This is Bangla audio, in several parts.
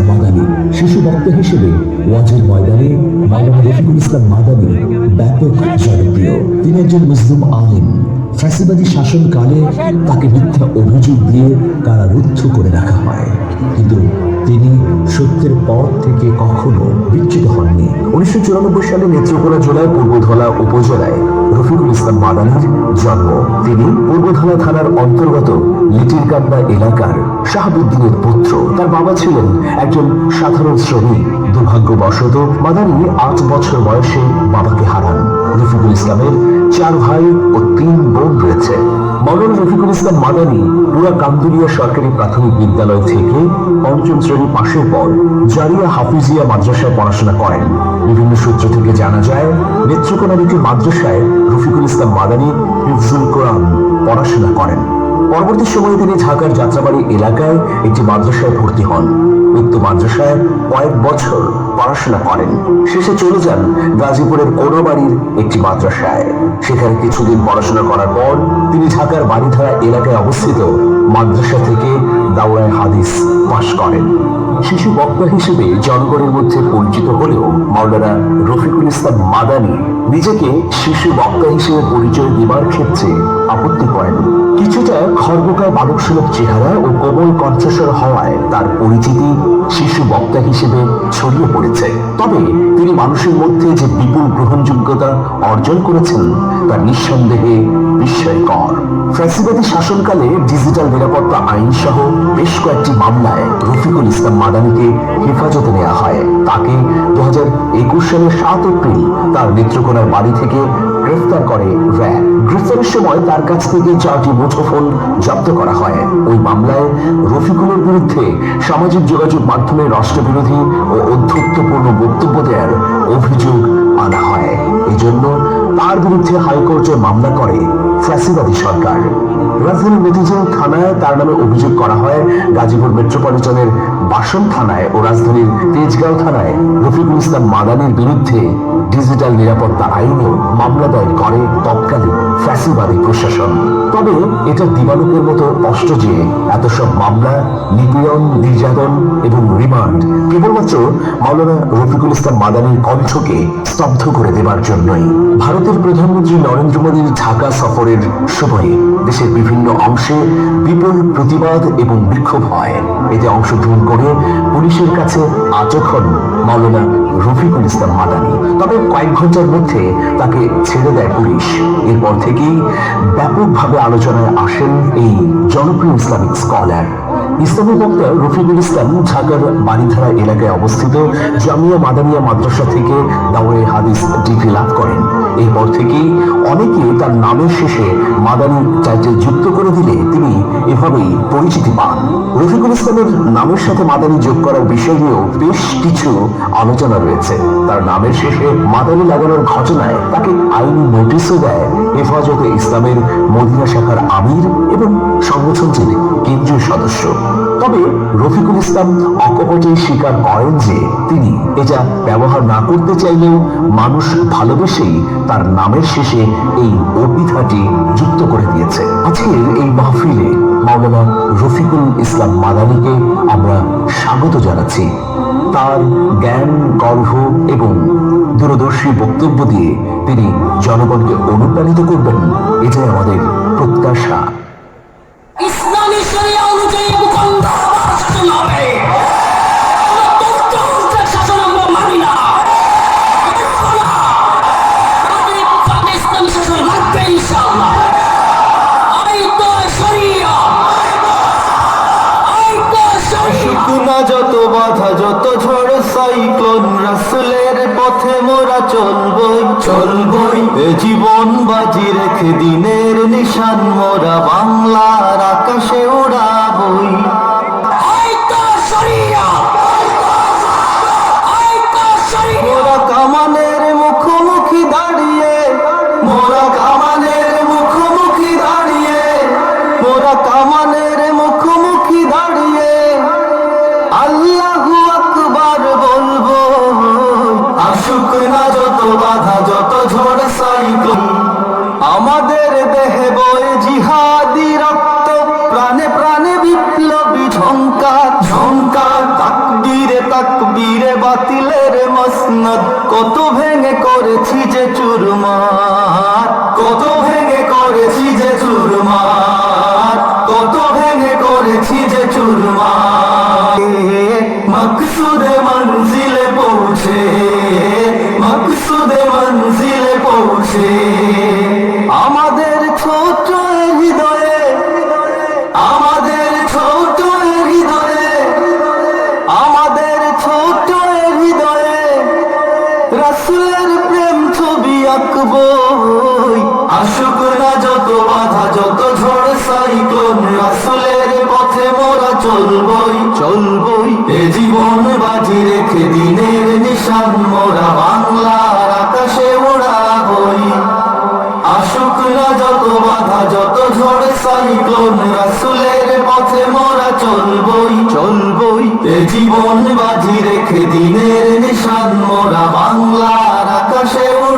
মাদানী, শিশু বক্তা হিসেবে ওয়াজের ময়দানে মাওলানা রফিকুল ইসলাম মাদানী ব্যাপক জনপ্রিয়। তিনি একজন মুসলিম আলিম। ফ্যাসিবাদী শাসনকালে তাকে মিথ্যা অভিযোগ দিয়ে কারারুদ্ধ করে রাখা হয়। কিন্তু তিনি সত্যের পথ থেকে কখনো বিচ্যুত হননি। উনিশশো চুরানব্বই সালে নেত্রকোনা জেলার পূর্বধলা উপজেলায় ইসলাম মাদানির জন্ম। তিনি পূর্বধলা থানার অন্তর্গত লিটিরকান্ডা এলাকার শাহাবুদ্দিনের পুত্র। তার বাবা ছিলেন একজন সাধারণ শ্রমিক। দুর্ভাগ্যবশত মাদানি আট বছর বয়সে বাবাকে হারান। রফিকুল ইসলামের চার ভাই ও তিন বোন রয়েছে। মৌলানা রফিকুল ইসলাম মাদানি পুরা কান্দুরিয়া সরকারি প্রাথমিক বিদ্যালয় থেকে পঞ্চম শ্রেণি পাশের পর জারিয়া হাফিজিয়া মাদ্রাসায় পড়াশোনা করেন। বিভিন্ন সূত্র থেকে জানা যায় নেত্রকোনার একটি মাদ্রাসায় রফিকুল ইসলাম মাদানি হিফজুল কোরআন পড়াশোনা করেন। পরবর্তী সময়ে তিনি ঢাকার যাত্রাবাড়ি এলাকায় একটি মাদ্রাসায় ভর্তি হন। উক্ত মাদ্রাসায় কয়েক বছর পড়াশোনা করেন। শেষে চলে যান গাজীপুরের কোনোবাড়ির একটি মাদ্রাসায়। সেখানে কিছুদিন পড়াশোনা করার পর তিনি ঢাকার বাড়িধারা এলাকায় অবস্থিত মাদ্রাসা থেকে দাওরায় হাদিস পাশ করেন। শিশু বক্তা হিসেবে জনগণের মধ্যে পরিচিত হলেও মাওলানা রফিকুল ইসলাম মাদানি নিজেকে শিশু বক্তা হিসেবে পরিচয় দেবার ক্ষেত্রে আপত্তি করেন। কিছুটা খর্বকায় বালক সুলভ চেহারা ও কোমল কণ্ঠস্বর হওয়ায় তার পরিচিতি শিশু বক্তা হিসেবে ছড়িয়ে পড়েছে। তবে তিনি মানুষের মধ্যে যে বিপুল গ্রহণযোগ্যতা অর্জন করেছেন তা নিঃসন্দেহে বিস্ময়কর। ফ্যাসিবাদী শাসনকালে ডিজিটাল নিরাপত্তা আইন সহ বেশ কয়েকটি মামলায় রফিকুল ইসলাম মাদানিকে হেফাজতে নেওয়া হয়। তাকে দু সালের সাত এপ্রিল তার নেত্রকোনার বাড়ি থেকে গ্রেফতার করে র্যাব। গ্রেফতারের সময় তার কাছ থেকে চারটি মুঠোফোন জব্দ করা হয়। ওই মামলায় রফিকুলের বিরুদ্ধে সামাজিক যোগাযোগ মাধ্যমে রাষ্ট্রবিরোধী ও অধ্যত্বপূর্ণ বক্তব্য দেওয়ার অভিযোগ আনা হয়। এজন্য তার বিরুদ্ধে হাইকোর্টে মামলা করে ফ্যাসিবাদী সরকার। রাজধানীর মতিঝিল থানায় তার নামে অভিযোগ করা হয়, গাজীপুর মেট্রোপলিটনের বাসন থানায় ও রাজধানীর তেজগাঁও থানায় রফিকুল ইসলাম মাদানির বিরুদ্ধে ডিজিটাল নিরাপত্তা আইনে মামলা দায়ের করে তৎকালীন ফ্যাসিবাদী প্রশাসন। তবে এটা দিবালোকের মতো স্পষ্ট যে এত সব মামলা, নিপীড়ন, নির্যাতন এবং রিমান্ড কেবলমাত্র মাওলানা রফিকুল ইসলাম মাদানির কণ্ঠকে স্তব্ধ করে দেবার জন্যই। ভারতের প্রধানমন্ত্রী নরেন্দ্র মোদীর ঢাকা সফরের সময়ে দেশের বিভিন্ন অংশে বিপুল প্রতিবাদ এবং বিক্ষোভ হয়। এতে অংশগ্রহণ করে পুলিশের কাছে আটক হন মাওলানা রফিকুল ইসলাম মাদানি। তবে কয়েক ঘণ্টার মধ্যে তাকে ছেড়ে দেয় পুলিশ। এরপর থেকেই ব্যাপকভাবে আলোচনায় আসেন এই জনপ্রিয় ইসলামিক স্কলার। ইসলামী বক্তা রফিকুল ইসলাম ঢাকার বাড়িধারা এলাকায় অবস্থিত জামিয়া মাদানিয়া মাদ্রাসা থেকে দাওয়ে হাদিস ডিগ্রি লাভ করেন। এরপর থেকেই অনেকে তার নামের শেষে মাদানি টাইটেল যুক্ত করে দিলে তিনি এভাবেই পরিচিতি পান। রফিকুল ইসলামের নামের সাথে মাদানি যোগ করার বিষয় নিয়েও বেশ কিছু আলোচনা রয়েছে। তার নামের শেষে মাদানি লাগানোর ঘটনায় তাকে আইনি নোটিশও দেয়। হেফাজতে ইসলামের মদিনা শাখার আমির এবং সংগঠনটির কেন্দ্রীয় সদস্য। তবে রফিকুল ইসলাম অকপটে স্বীকার করেন যে তিনি এটা ব্যবহার না করতে চাইলেও মানুষ ভালোবেসেই তার নামের শেষে এই অভিধাটি যুক্ত করে দিয়েছে। আজকের এই মাহফিলে মাওলানা রফিকুল ইসলাম মাদানিকে আমরা স্বাগত জানাচ্ছি। তার জ্ঞান, গর্ভ এবং দূরদর্শী বক্তব্য দিয়ে তিনি জনগণকে অনুপ্রাণিত করবেন, এটাই আমাদের প্রত্যাশা। জীবন বাজি রেখে দিনের নিশান মোরা বাংলার আকাশে উড়াবই দেহে বয়ে জিহাদি রক্ত, প্রাণে প্রাণে বিপ্লবী ঝঙ্কার ঝঙ্কার তাকবীর পীরে বাতিলের মসনদ। কত ভেঙে করেছি যে চুরমার, কত ভেঙে করেছি যে চুরমার, কত ভেঙে করেছি যে চুরমার। মকসুদে মঞ্জিলে পৌঁছে, মকসুদে মঞ্জিলে পৌঁছে। আঁকবই। যত বাধা, যত ঝড়, সাইক্লোন রাসুলের পথে মোরা চলবই। চলবই। এ জীবন বাজি রেখে দিনের নিশান মোরা বাংলার আকাশে উড়াবই। আসুক না যত বাধা, যত ঝড়, সাইক্লোন রাসুলের পথে মোরা চলবই। চলবই। এ জীবন বাজি রেখে দিনের নিশান মোরা বাংলার আকাশে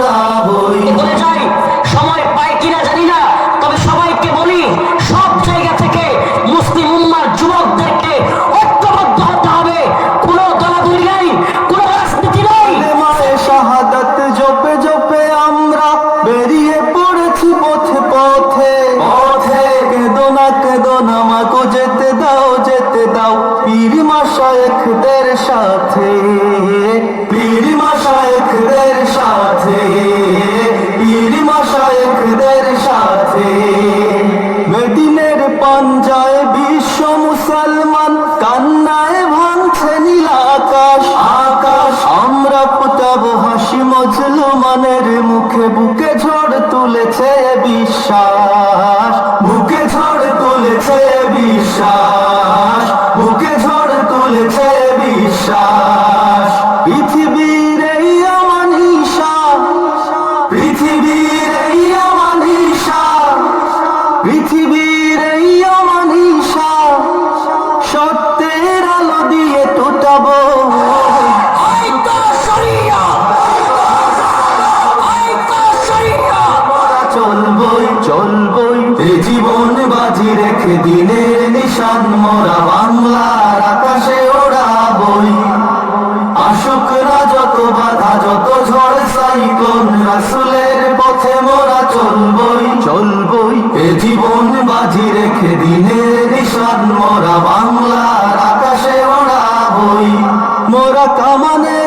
মজলুমানের মুখে বুকে ঝড় তুলেছে বিশ্বাস বুকে ঝড় তুলেছে বিশ্বাস। দিনের নিশান মোরা বাংলার আকাশে ওড়াবই আসুক না যত বাধা যত ঝড় সাইক্লোন রাসুলের পথে মোরা চলবই। চলবই। এ জীবন বাজি রেখে দিনের নিশান মোরা বাংলার আকাশে ওড়াবই। মোরা কামানের